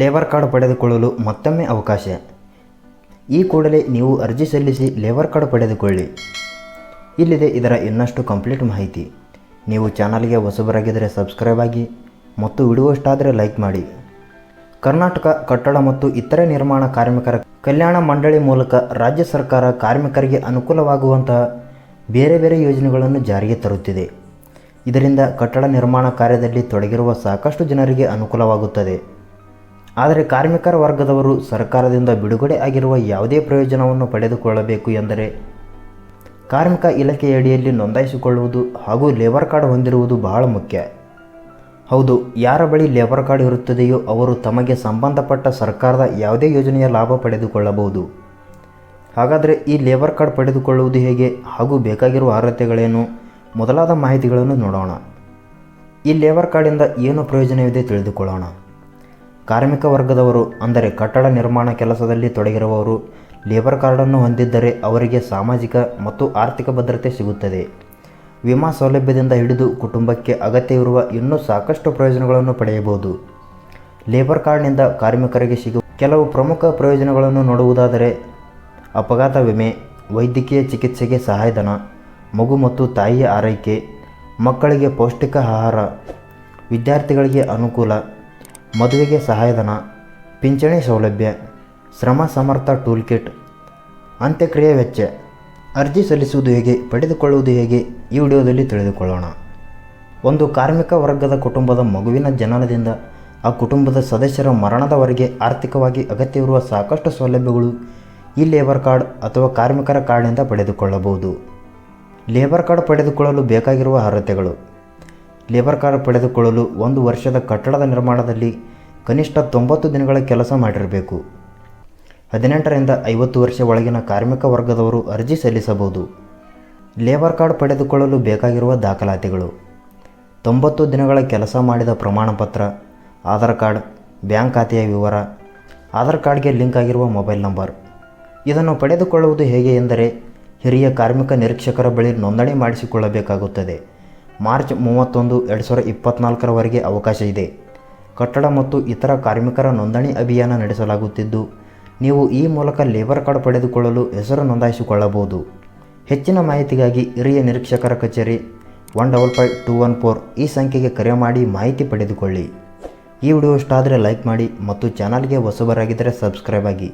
Labour card ಪಡೆದುಕೊಳ್ಳಲು ಮತ್ತೊಮ್ಮೆ ಅವಕಾಶ. ಈ ಕೂಡಲೇ ನೀವು ಅರ್ಜಿ ಸಲ್ಲಿಸಿ ಲೇಬರ್ ಕಾರ್ಡ್ ಪಡೆದುಕೊಳ್ಳಿ. ಇಲ್ಲಿದೆ ಇದರ ಇನ್ನಷ್ಟು ಕಂಪ್ಲೀಟ್ ಮಾಹಿತಿ. ನೀವು ಚಾನಲ್ಗೆ ಹೊಸಬರಾಗಿದ್ದರೆ ಸಬ್ಸ್ಕ್ರೈಬ್ ಆಗಿ ಮತ್ತು ವಿಡಿಯೋ ಇಷ್ಟ ಆದರೆ ಲೈಕ್ ಮಾಡಿ. ಕರ್ನಾಟಕ ಕಟ್ಟಡ ಮತ್ತು ಇತರೆ ನಿರ್ಮಾಣ ಕಾರ್ಮಿಕರ ಕಲ್ಯಾಣ ಮಂಡಳಿ ಮೂಲಕ ರಾಜ್ಯ ಸರ್ಕಾರ ಕಾರ್ಮಿಕರಿಗೆ ಅನುಕೂಲವಾಗುವಂತಹ ಬೇರೆ ಬೇರೆ ಯೋಜನೆಗಳನ್ನು ಜಾರಿಗೆ ತರುತ್ತಿದೆ. ಇದರಿಂದ ಕಟ್ಟಡ ನಿರ್ಮಾಣ ಕಾರ್ಯದಲ್ಲಿ ತೊಡಗಿರುವ ಸಾಕಷ್ಟು ಜನರಿಗೆ ಅನುಕೂಲವಾಗುತ್ತದೆ. ಆದರೆ ಕಾರ್ಮಿಕರ ವರ್ಗದವರು ಸರ್ಕಾರದಿಂದ ಬಿಡುಗಡೆ ಆಗಿರುವ ಯಾವುದೇ ಪ್ರಯೋಜನವನ್ನು ಪಡೆದುಕೊಳ್ಳಬೇಕು ಎಂದರೆ ಕಾರ್ಮಿಕ ಇಲಾಖೆಯಡಿಯಲ್ಲಿ ನೋಂದಾಯಿಸಿಕೊಳ್ಳುವುದು ಹಾಗೂ ಲೇಬರ್ ಕಾರ್ಡ್ ಹೊಂದಿರುವುದು ಬಹಳ ಮುಖ್ಯ. ಹೌದು, ಯಾರ ಬಳಿ ಲೇಬರ್ ಕಾರ್ಡ್ ಇರುತ್ತದೆಯೋ ಅವರು ತಮಗೆ ಸಂಬಂಧಪಟ್ಟ ಸರ್ಕಾರದ ಯಾವುದೇ ಯೋಜನೆಯ ಲಾಭ ಪಡೆದುಕೊಳ್ಳಬಹುದು. ಹಾಗಾದರೆ ಈ ಲೇಬರ್ ಕಾರ್ಡ್ ಪಡೆದುಕೊಳ್ಳುವುದು ಹೇಗೆ ಹಾಗೂ ಬೇಕಾಗಿರುವ ಅರ್ಹತೆಗಳೇನು? ಮೊದಲಾದ ಮಾಹಿತಿಗಳನ್ನು ನೋಡೋಣ. ಈ ಲೇಬರ್ ಕಾರ್ಡಿಂದ ಏನು ಪ್ರಯೋಜನವಿದೆ ತಿಳಿದುಕೊಳ್ಳೋಣ. ಕಾರ್ಮಿಕ ವರ್ಗದವರು, ಅಂದರೆ ಕಟ್ಟಡ ನಿರ್ಮಾಣ ಕೆಲಸದಲ್ಲಿ ತೊಡಗಿರುವವರು, ಲೇಬರ್ ಕಾರ್ಡನ್ನು ಹೊಂದಿದ್ದರೆ ಅವರಿಗೆ ಸಾಮಾಜಿಕ ಮತ್ತು ಆರ್ಥಿಕ ಭದ್ರತೆ ಸಿಗುತ್ತದೆ. ವಿಮಾ ಸೌಲಭ್ಯದಿಂದ ಹಿಡಿದು ಕುಟುಂಬಕ್ಕೆ ಅಗತ್ಯವಿರುವ ಇನ್ನೂ ಸಾಕಷ್ಟು ಪ್ರಯೋಜನಗಳನ್ನು ಪಡೆಯಬಹುದು. ಲೇಬರ್ ಕಾರ್ಡ್ನಿಂದ ಕಾರ್ಮಿಕರಿಗೆ ಸಿಗುವ ಕೆಲವು ಪ್ರಮುಖ ಪ್ರಯೋಜನಗಳನ್ನು ನೋಡುವುದಾದರೆ, ಅಪಘಾತ ವಿಮೆ, ವೈದ್ಯಕೀಯ ಚಿಕಿತ್ಸೆಗೆ ಸಹಾಯಧನ, ಮಗು ಮತ್ತು ತಾಯಿಯ ಆರೈಕೆ, ಮಕ್ಕಳಿಗೆ ಪೌಷ್ಟಿಕ ಆಹಾರ, ವಿದ್ಯಾರ್ಥಿಗಳಿಗೆ ಅನುಕೂಲ ಮದುವೆಗೆ ಸಹಾಯಧನ, ಪಿಂಚಣಿ ಸೌಲಭ್ಯ, ಶ್ರಮ ಸಮರ್ಥ ಟೂಲ್ ಕಿಟ್ ಅಂತ್ಯಕ್ರಿಯೆ ವೆಚ್ಚ, ಅರ್ಜಿ ಸಲ್ಲಿಸುವುದು ಹೇಗೆ, ಪಡೆದುಕೊಳ್ಳುವುದು ಹೇಗೆ, ಈ ವಿಡಿಯೋದಲ್ಲಿ ತಿಳಿದುಕೊಳ್ಳೋಣ. ಒಂದು ಕಾರ್ಮಿಕ ವರ್ಗದ ಕುಟುಂಬದ ಮಗುವಿನ ಜನನದಿಂದ ಆ ಕುಟುಂಬದ ಸದಸ್ಯರ ಮರಣದವರೆಗೆ ಆರ್ಥಿಕವಾಗಿ ಅಗತ್ಯವಿರುವ ಸಾಕಷ್ಟು ಸೌಲಭ್ಯಗಳು ಈ ಲೇಬರ್ ಕಾರ್ಡ್ ಅಥವಾ ಕಾರ್ಮಿಕರ ಕಾರ್ಡ್ನಿಂದ ಪಡೆದುಕೊಳ್ಳಬಹುದು. ಲೇಬರ್ ಕಾರ್ಡ್ ಪಡೆದುಕೊಳ್ಳಲು ಬೇಕಾಗಿರುವ ಅರ್ಹತೆಗಳು. ಲೇಬರ್ ಕಾರ್ಡ್ ಪಡೆದುಕೊಳ್ಳಲು ಒಂದು ವರ್ಷದ ಕಟ್ಟಡದ ನಿರ್ಮಾಣದಲ್ಲಿ ಕನಿಷ್ಠ ತೊಂಬತ್ತು ದಿನಗಳ ಕೆಲಸ ಮಾಡಿರಬೇಕು. ಹದಿನೆಂಟರಿಂದ ಐವತ್ತು ವರ್ಷ ಒಳಗಿನ ಕಾರ್ಮಿಕ ವರ್ಗದವರು ಅರ್ಜಿ ಸಲ್ಲಿಸಬಹುದು. ಲೇಬರ್ ಕಾರ್ಡ್ ಪಡೆದುಕೊಳ್ಳಲು ಬೇಕಾಗಿರುವ ದಾಖಲಾತಿಗಳು. ತೊಂಬತ್ತು ದಿನಗಳ ಕೆಲಸ ಮಾಡಿದ ಪ್ರಮಾಣಪತ್ರ ಆಧಾರ್ ಕಾರ್ಡ್, ಬ್ಯಾಂಕ್ ಖಾತೆಯ ವಿವರ, ಆಧಾರ್ ಕಾರ್ಡ್ಗೆ ಲಿಂಕ್ ಆಗಿರುವ ಮೊಬೈಲ್ ನಂಬರ್. ಇದನ್ನು ಪಡೆದುಕೊಳ್ಳುವುದು ಹೇಗೆ ಎಂದರೆ, ಹಿರಿಯ ಕಾರ್ಮಿಕ ನಿರೀಕ್ಷಕರ ಬಳಿ ನೋಂದಣಿ ಮಾಡಿಸಿಕೊಳ್ಳಬೇಕಾಗುತ್ತದೆ. ಮಾರ್ಚ್ ಮೂವತ್ತೊಂದು, ಎರಡು ಸಾವಿರದ ಇಪ್ಪತ್ತ್ನಾಲ್ಕರವರೆಗೆ ಅವಕಾಶ ಇದೆ. ಕಟ್ಟಡ ಮತ್ತು ಇತರ ಕಾರ್ಮಿಕರ ನೋಂದಣಿ ಅಭಿಯಾನ ನಡೆಸಲಾಗುತ್ತಿದ್ದು, ನೀವು ಈ ಮೂಲಕ ಲೇಬರ್ ಕಾರ್ಡ್ ಪಡೆದುಕೊಳ್ಳಲು ಹೆಸರು ನೋಂದಾಯಿಸಿಕೊಳ್ಳಬಹುದು. ಹೆಚ್ಚಿನ ಮಾಹಿತಿಗಾಗಿ ಹಿರಿಯ ನಿರೀಕ್ಷಕರ ಕಚೇರಿ one double five two one four ಈ ಸಂಖ್ಯೆಗೆ ಕರೆ ಮಾಡಿ ಮಾಹಿತಿ ಪಡೆದುಕೊಳ್ಳಿ. ಈ ವಿಡಿಯೋ ಇಷ್ಟ ಆದರೆ ಲೈಕ್ ಮಾಡಿ ಮತ್ತು ಚಾನಲ್ಗೆ ಹೊಸಬರಾಗಿದ್ದರೆ ಸಬ್ಸ್ಕ್ರೈಬ್ ಆಗಿ.